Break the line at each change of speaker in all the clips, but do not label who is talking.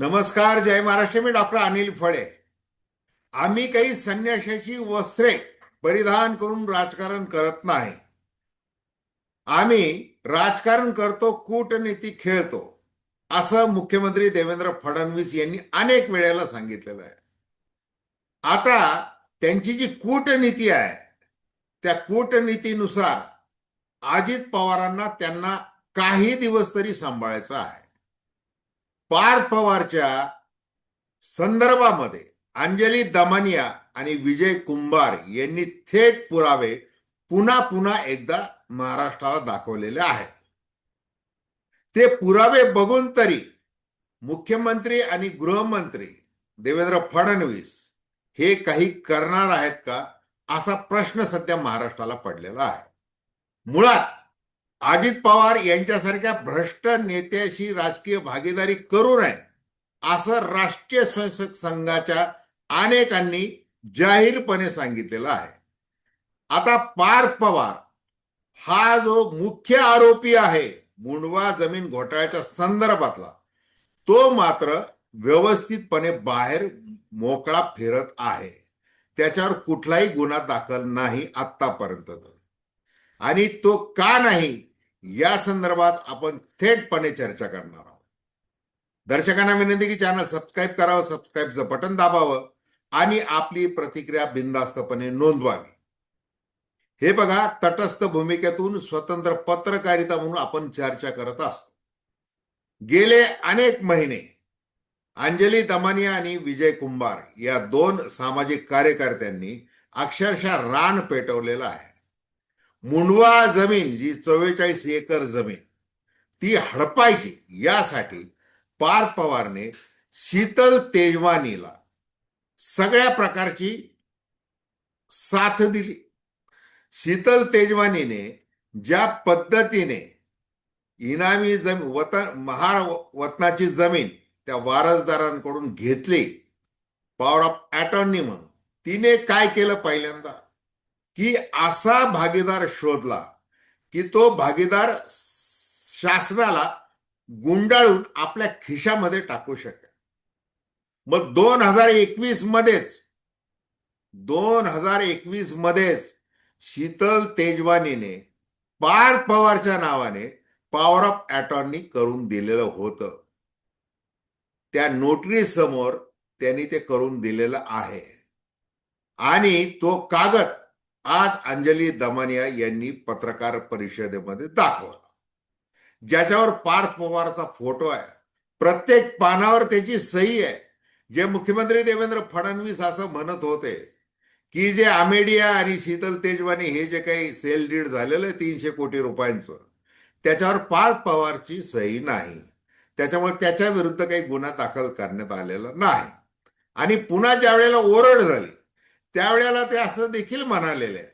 नमस्कार जय महाराष्ट्र. मी डॉक्टर अनिल फळे. आम्ही काही संन्याशाची वस्त्रे परिधान करून राजकारण करत नाही. आम्ही राजकारण करतो कूटनीती खेळतो असं मुख्यमंत्री देवेंद्र फडणवीस यांनी अनेक वेळेला सांगितलेलं आहे. आता त्यांची जी कूटनीती आहे त्या कूटनीतीनुसार अजित पवारांना त्यांना काही दिवस तरी सांभाळायचं आहे. पार्थ पवारच्या संदर्भामध्ये अंजली दमानिया आणि विजय कुंभार यांनी थेट पुरावे पुन्हा पुन्हा एकदा महाराष्ट्राला दाखवलेले आहेत. ते पुरावे बघून तरी मुख्यमंत्री आणि गृहमंत्री देवेंद्र फडणवीस हे काही करणार आहेत का असा प्रश्न सध्या महाराष्ट्राला पडलेला आहे. मुळात अजित पवार यांच्यासारख्या भ्रष्ट नेत्याशी राजकीय भागीदारी करू नये असं राष्ट्रीय स्वयंसेवक संघाच्या अनेकांनी जाहीरपणे सांगितलेलं आहे. आता पार्थ पवार हा जो मुख्य आरोपी आहे मुंडवा जमीन घोटाळ्याच्या संदर्भातला तो मात्र व्यवस्थितपणे बाहेर मोकळा फिरत आहे. त्याच्यावर कुठलाही गुन्हा दाखल नाही आतापर्यंत तर. आणि तो का नाही या संदर्भात आपण थेटपणे चर्चा करणार आहोत. दर्शकांना विनंती की चॅनल सबस्क्राईब करावं सबस्क्राईबचं बटन दाबावं आणि आपली प्रतिक्रिया बिनधास्तपणे नोंदवावी. हे बघा तटस्थ भूमिकेतून स्वतंत्र पत्रकारिता म्हणून आपण चर्चा करत असतो. गेले अनेक महिने अंजली दमानिया आणि विजय कुंभार या दोन सामाजिक कार्यकर्त्यांनी अक्षरशः रान पेटवलेलं आहे. मुंडवा जमीन जी चव्वेचाळीस एकर जमीन ती हडपायची. यासाठी पार्थ पवारने शीतल तेजवानीला सगळ्या प्रकारची साथ दिली. शीतल तेजवानीने ज्या पद्धतीने इनामी जमीन वतन महार वतनाची जमीन त्या वारसदारांकडून घेतली पॉवर ऑफ अटॉर्नी म्हणून. तिने काय केलं पहिल्यांदा? की असा भागीदार शोधला की तो भागीदार शासनाला गुंडाळून आपल्या खिशामध्ये टाकू शकेल. मग दोन हजार एकवीस मध्येच दोन हजार एकवीस मध्येच शीतल तेजवानीने पार्थ पवारच्या नावाने पॉवर ऑफ अटॉर्नी करून दिलेलं होतं. त्या नोटरी समोर त्यांनी ते करून दिलेलं आहे. आणि तो कागद आज अंजली दमानिया यांनी पत्रकार परिषदेमध्ये दाखवला. ज्याच्यावर पार्थ पवारचा फोटो आहे. प्रत्येक पानावर त्याची सही आहे. जे मुख्यमंत्री देवेंद्र फडणवीस असं म्हणत होते की जे आमेडिया आणि शीतल तेजवानी हे जे काही सेल डीड झालेलं आहे तीनशे कोटी रुपयांचं त्याच्यावर पार्थ पवारची सही नाही. त्याच्यामुळे त्याच्या विरुद्ध काही गुन्हा दाखल करण्यात आलेला नाही. आणि पुन्हा ज्या वेळेला ओरड झाली त्यावेळेला ते असं देखील म्हणालेलं आहे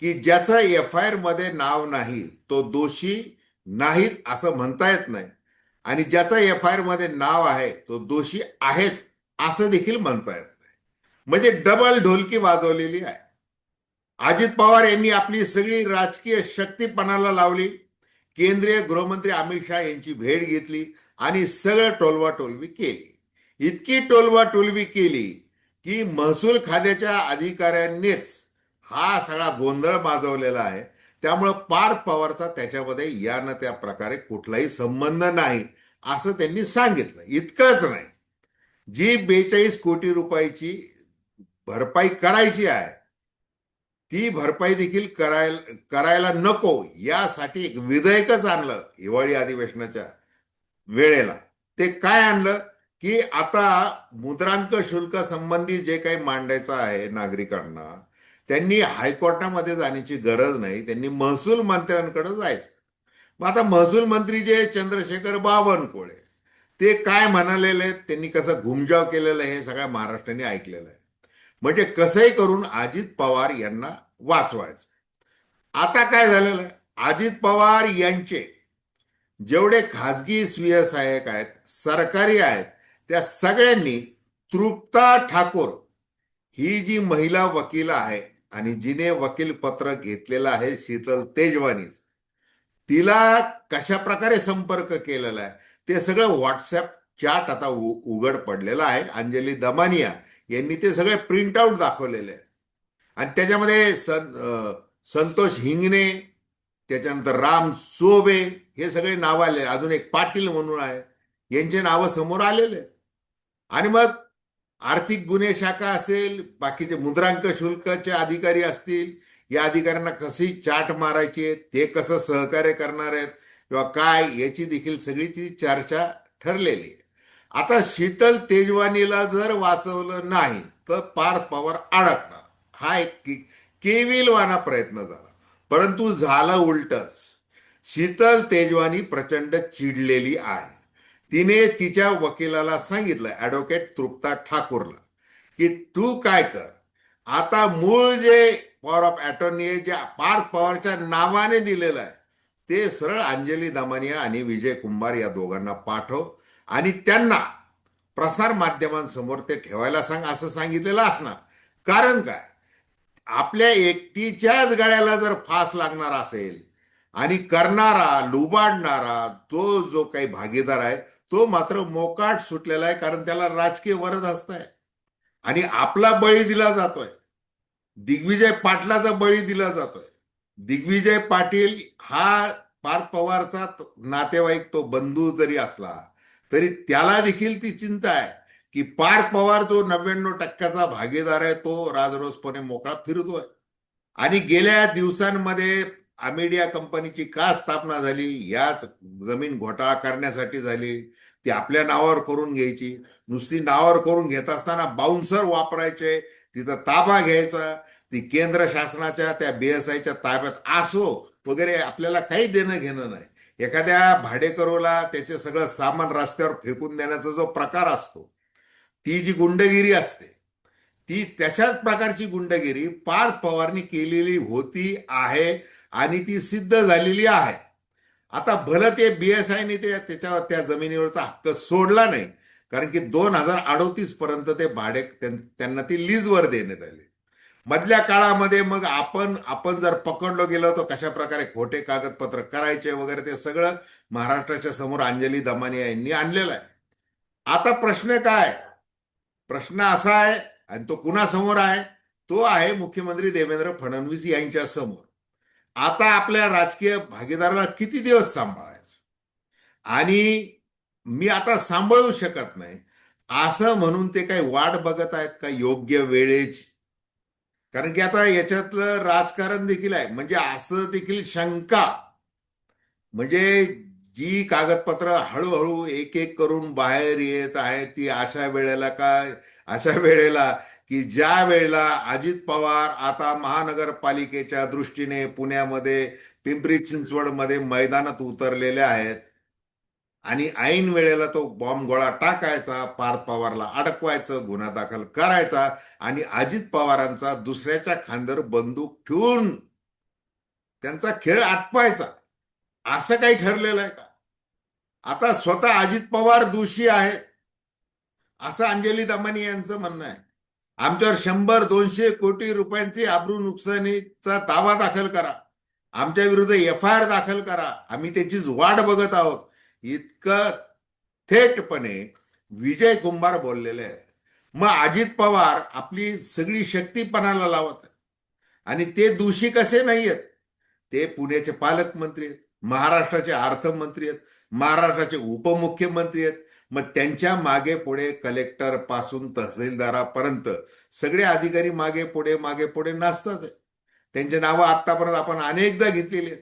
की ज्याचं एफ आय आरमध्ये नाव नाही तो दोषी नाहीच असं म्हणता येत नाही. आणि ज्याचं एफ आय आरमध्ये नाव आहे तो दोषी आहेच असं देखील म्हणता येत नाही. म्हणजे डबल ढोलकी वाजवलेली आहे. अजित पवार यांनी आपली सगळी राजकीय शक्ती पणाला लावली. केंद्रीय गृहमंत्री अमित शहा यांची भेट घेतली आणि सगळं टोलवा टोलवी केली. इतकी टोलवा टोलवी केली की महसूल खात्याच्या अधिकाऱ्यांनीच हा सगळा गोंधळ माजवलेला आहे. त्यामुळं पार पवारचा त्याच्यामध्ये या न त्या प्रकारे कुठलाही संबंध नाही असं त्यांनी सांगितलं. इतकंच नाही. जी बेचाळीस कोटी रुपयाची भरपाई करायची आहे ती भरपाई देखील करायला करायला नको यासाठी एक विधेयकच आणलं हिवाळी अधिवेशनाच्या वेळेला. ते काय आणलं? की आता मुद्रांक शुल्क संबंधी जे काही मांडायचं आहे नागरिकांना त्यांनी हायकोर्टामध्ये जाण्याची गरज नाही त्यांनी महसूल मंत्र्यांकडे जायचं. मग आता महसूल मंत्री जे चंद्रशेखर बावनकुळे ते काय म्हणालेले आहेत? त्यांनी कसं घुमजाव केलेलं आहे हे सगळ्या महाराष्ट्राने ऐकलेलं आहे. म्हणजे कसंही करून अजित पवार यांना वाचवायचं. आता काय झालेलं आहे? अजित पवार यांचे जेवढे खाजगी स्वीय सहाय्यक आहेत सरकारी आहेत त्या सगळ्यांनी तृप्ता ठाकूर ही जी महिला वकील आहे आणि जिने वकील पत्र घेतलेलं आहे शीतल तेजवानीच तिला कशा प्रकारे संपर्क केलेला आहे? ते सगळं व्हॉट्सअप चॅट आता उ- उघड पडलेला आहे. अंजली दमानिया यांनी ते सगळे प्रिंट आउट दाखवलेले आहे आणि त्याच्यामध्ये सं संतोष हिंगणे त्याच्यानंतर राम सोबे हे सगळे नाव आले अजून एक पाटील म्हणून आहे. यांचे नावं समोर आलेले आणि मग आर्थिक गुन्हे शाखा असेल बाकीचे मुद्रांक शुल्कचे अधिकारी असतील या अधिकाऱ्यांना कशी चाट मारायची आहे ते कसं सहकार्य करणार आहेत किंवा काय याची देखील सगळी ती चर्चा ठरलेली आहे. आता शीतल तेजवानीला जर वाचवलं नाही तर पार्थ पवार अडकणार. हा एक केविलवाना प्रयत्न झाला. परंतु झालं उलटच. शीतल तेजवानी प्रचंड चिडलेली आहे. तिने तिच्या वकिलाला सांगितलं ॲडव्होकेट तृप्ता ठाकूरला की तू काय कर? आता मूळ जे पॉवर ऑफ अटॉर्नी जे ज्या पार्थ पवारच्या नावाने दिलेलं आहे ते सरळ अंजली दमानिया आणि विजय कुंभार या दोघांना पाठव आणि त्यांना प्रसार माध्यमांसमोर ते ठेवायला सांग असं सांगितलेलं असणार. कारण काय? आपल्या एकटीच्याच गळ्याला जर फास लागणार असेल आणि करणारा लुबाडणारा तो जो काही भागीदार आहे तो मात्र मोकाट सुटलेला आहे कारण त्याला राजकीय वरद असत आणि आपला बळी दिला जातोय. दिग्विजय पाटलाचा बळी दिला जातोय. दिग्विजय पाटील हा पार्थ पवारचा नातेवाईक तो बंधू जरी असला तरी त्याला देखील ती चिंता आहे की पार्थ पवार जो नव्याण्णव टक्क्याचा भागीदार आहे तो राजरोसपणे मोकळा फिरतोय. आणि गेल्या दिवसांमध्ये अमेडिया कंपनीची का स्थापना झाली? याच जमीन घोटाळा करण्यासाठी झाली. ती आपल्या नावावर करून घ्यायची. नुसती नावावर करून घेत असताना बाउन्सर वापरायचे. तिचा ताबा घ्यायचा. ती केंद्र शासनाच्या त्या बीएसआयच्या ताब्यात असो वगैरे आपल्याला काही देणं घेणं नाही. एखाद्या भाडेकरूला त्याचे सगळं सामान रस्त्यावर फेकून देण्याचा जो प्रकार असतो ती जी गुंडगिरी असते ती तशाच प्रकारची गुंडगिरी पार्थ पवारनी केलेली होती आहे आणि ती सिद्ध झालेली आहे. आता भलं ते बी बीएसआयने ते त्याच्यावर त्या जमिनीवरचा हक्क सोडला नाही कारण की दोन हजार अडोतीस पर्यंत ते भाडे त्यांना ती लीजवर देण्यात आली. मधल्या काळामध्ये मग आपण आपण जर पकडलो गेलो तर कशा प्रकारे खोटे कागदपत्र करायचे वगैरे ते सगळं महाराष्ट्राच्या समोर अंजली दमानिया यांनी आणलेलं आहे. आता प्रश्न काय? प्रश्न असा आहे आणि तो कुणासमोर आहे? तो आहे मुख्यमंत्री देवेंद्र फडणवीस यांच्या समोर आता आपल्या राजकीय भागीदाराला किती दिवस सांभाळायचं? आणि मी आता सांभाळू शकत नाही. असं म्हणून ते काही वाट बघत आहेत का योग्य वेळेची कारण की आता याच्यातलं राजकारण देखील आहे. म्हणजे असं देखील शंका. म्हणजे जी कागदपत्र हळूहळू एक एक करून बाहेर येत आहे ती अशा वेळेला काय अशा वेळेला की ज्या वेळेला अजित पवार आता महानगरपालिकेच्या दृष्टीने पुण्यामध्ये पिंपरी चिंचवडमध्ये मैदानात उतरलेले आहेत आणि ऐन वेळेला तो बॉम्ब गोळा टाकायचा पार्थ पवारला अडकवायचं गुन्हा दाखल करायचा आणि अजित पवारांचा दुसऱ्याच्या खांद्यावर बंदूक ठेवून त्यांचा खेळ आटपायचा. असं काही ठरलेलं आहे का? आता स्वतः अजित पवार दोषी आहेत. असं अंजली दमानी यांचं म्हणणं आहे. आमच्यावर शंभर दोनशे कोटी रुपयांची आबरू नुकसानीचा दावा दाखल करा. आमच्या विरुद्ध एफ आय आर दाखल करा. आम्ही त्याचीच वाट बघत आहोत. इतकं थेटपणे विजय कुंभार बोललेले आहेत. मग अजित पवार आपली सगळी शक्तीपणाला लावत आणि ते दोषी कसे नाही आहेत? ते पुण्याचे पालकमंत्री आहेत महाराष्ट्राचे अर्थमंत्री आहेत महाराष्ट्राचे उपमुख्यमंत्री आहेत मग त्यांच्या मागे पुढे कलेक्टरपासून तहसीलदारापर्यंत सगळे अधिकारी मागे पुढे मागे पुढे नसतात त्यांचे नावं आतापर्यंत आपण अनेकदा घेतलेली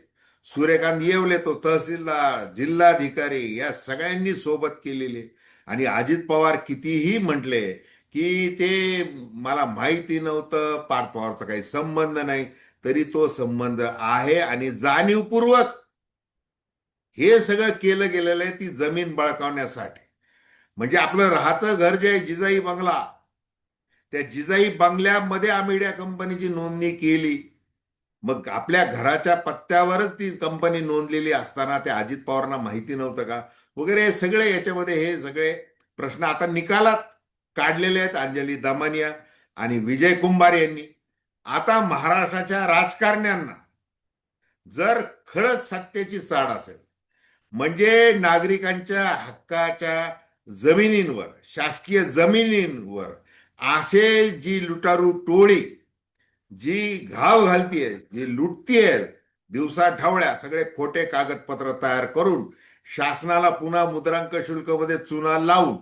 सूर्यकांत येवले तो तहसीलदार जिल्हाधिकारी या सगळ्यांनी सोबत केलेले आणि अजित पवार कितीही म्हटले की ते मला माहिती नव्हतं पार्थ पवारचा काही संबंध नाही तरी तो संबंध आहे आणि जाणीवपूर्वक हे सगळं केलं गेलेलं आहे ती जमीन बळकावण्यासाठी. म्हणजे आपलं राहतं घर जे आहे जिजाई बंगला त्या जिजाई बंगल्यामध्ये अमेडिया कंपनीची नोंदणी केली. मग आपल्या घराच्या पत्त्यावरच ती कंपनी नोंदलेली असताना त्या अजित पवारांना माहिती नव्हतं का? वगैरे हे सगळे याच्यामध्ये हे सगळे प्रश्न आता निकालात काढलेले आहेत अंजली दमानिया आणि विजय कुंभार यांनी. आता महाराष्ट्राच्या राजकारण्यांना जर खरंच सत्तेची चाड असेल म्हणजे नागरिकांच्या हक्काच्या जमिनींवर शासकीय जमिनींवर असे जी लुटारू टोळी जी घाव घालतीये जी लुटतीये दिवसा ढवळ्या सगळे खोटे कागदपत्र तयार करून शासनाला पुन्हा मुद्रांक शुल्कमध्ये चुना लावून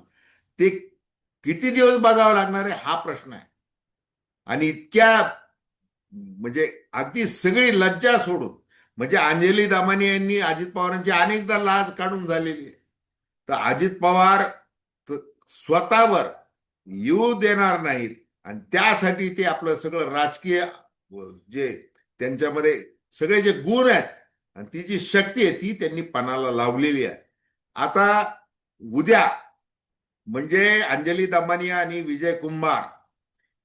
ते किती दिवस बघावं लागणार आहे? हा प्रश्न आहे. आणि इतक्या म्हणजे अगदी सगळी लज्जा सोडून म्हणजे अंजली दामानी यांनी अजित पवारांची अनेकदा लाज काढून झालेली आहे. तर अजित पवार स्वतःवर येऊ देणार नाहीत. आणि त्यासाठी ते आपलं सगळं राजकीय जे त्यांच्यामध्ये सगळे जे गुण आहेत आणि ती जी शक्ती आहे ती त्यांनी पणाला लावलेली आहे. आता उद्या म्हणजे अंजली दमानिया आणि विजय कुंभार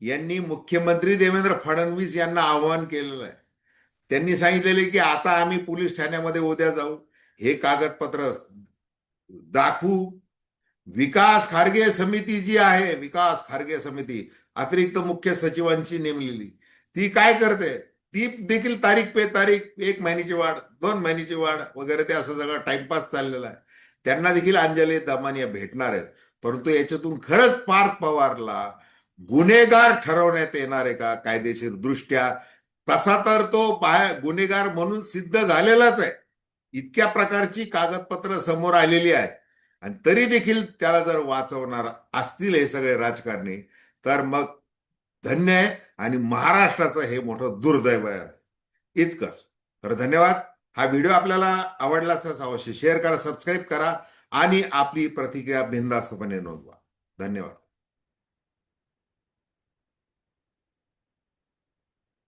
यांनी मुख्यमंत्री देवेंद्र फडणवीस यांना आवाहन केलेलं आहे. त्यांनी सांगितलेले की आता आम्ही पोलीस ठाण्यामध्ये उद्या जाऊ. हे कागदपत्र दाखवू. विकास खारगे समिती जी आहे विकास खारगे समिती अतिरिक्त मुख्य सचिवांची नेमलेली. ती काय करते? ती देखील तारीख पे तारीख एक महिन्याची वाढ दोन महिन्याची वाढ वगैरे ते असं सगळं टाइमपास चाललेला आहे. त्यांना देखील अंजली दमानिया भेटणार आहेत. परंतु याच्यातून खरंच पार्थ पवारला गुन्हेगार ठरवण्यात येणार आहे का? कायदेशीर दृष्ट्या. तसा तर तो बाहेर गुन्हेगार म्हणून सिद्ध झालेलाच आहे. इतक्या प्रकारची कागदपत्र समोर आलेली आहेत. आणि तरी देखील त्याला जर वाचवणार असतील हे सगळे राजकारणी तर मग धन्य आहे आणि महाराष्ट्राचं हे मोठं दुर्दैव आहे. इतकंच. तर धन्यवाद. हा व्हिडिओ आपल्याला आवडला असेल अवश्य शेअर करा सबस्क्राईब करा आणि आपली प्रतिक्रिया बिनधास्तपणे नोंदवा. धन्यवाद.